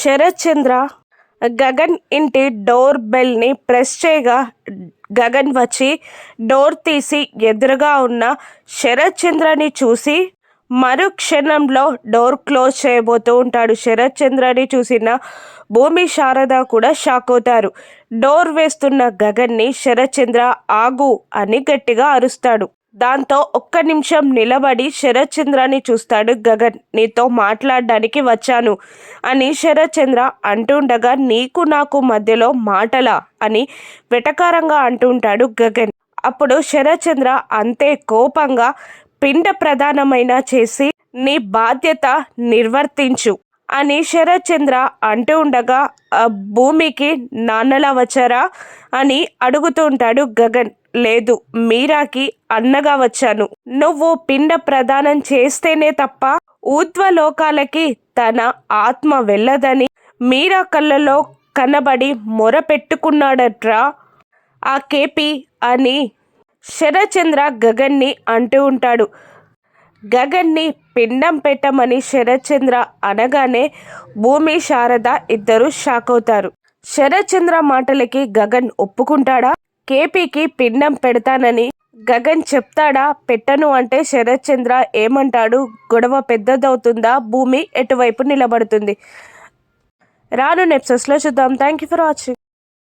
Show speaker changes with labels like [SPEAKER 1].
[SPEAKER 1] శరత్ చంద్ర గగన్ ఇంటి door బెల్ని press చేయగా గగన్ వచ్చి డోర్ తీసి ఎదురుగా ఉన్న శరత్ చంద్రని చూసి మరు క్షణంలో డోర్ క్లోజ్ చేయబోతూ ఉంటాడు. శరత్ చంద్రని చూసిన భూమి శారద కూడా షాక్ అవుతారు. డోర్ వేస్తున్న గగన్ని శరత్ చంద్ర ఆగు అని గట్టిగా అరుస్తాడు. దాంతో ఒక్క నిమిషం నిలబడి శరత్చంద్రని చూస్తాడు గగన్. నీతో మాట్లాడడానికి వచ్చాను అని శరత్చంద్ర అంటుండగా నీకు నాకు మధ్యలో మాటలా అని వెటకారంగా అంటుంటాడు గగన్. అప్పుడు శరత్చంద్ర అంతే కోపంగా పిండ ప్రధానమైన చేసి నీ బాధ్యత నిర్వర్తించు అని శరత్చంద్ర అంటూ ఉండగా "ఆ భూమికి నాన్నలా వచ్చారా? అని అడుగుతూ ఉంటాడు గగన్. లేదు మీరాకి అన్నగా వచ్చాను. నువ్వు పిండ ప్రదానం చేస్తేనే తప్ప ఊర్ధ్వలోకాలకి తన ఆత్మ వెళ్ళదని మీరా కళ్ళలో కనబడి మొరపెట్టుకున్నాడట్రా ఆ కేపి అని శరచంద్ర గగన్ని అంటూ ఉంటాడు. గగన్ని పిండం పెట్టమని శరచంద్ర అనగానే భూమి శారద ఇద్దరు షాక్ అవుతారు శరచంద్ర మాటలకి గగన్ ఒప్పుకుంటాడా? కేపీకి పిండం పెడతానని గగన్ చెప్తాడా? పెట్టను అంటే శరత్చంద్ర ఏమంటాడు? గొడవ పెద్దదవుతుందా? భూమి ఎటువైపు నిలబడుతుంది? రాను నెప్సెస్లో చూద్దాం. Thank you for watching.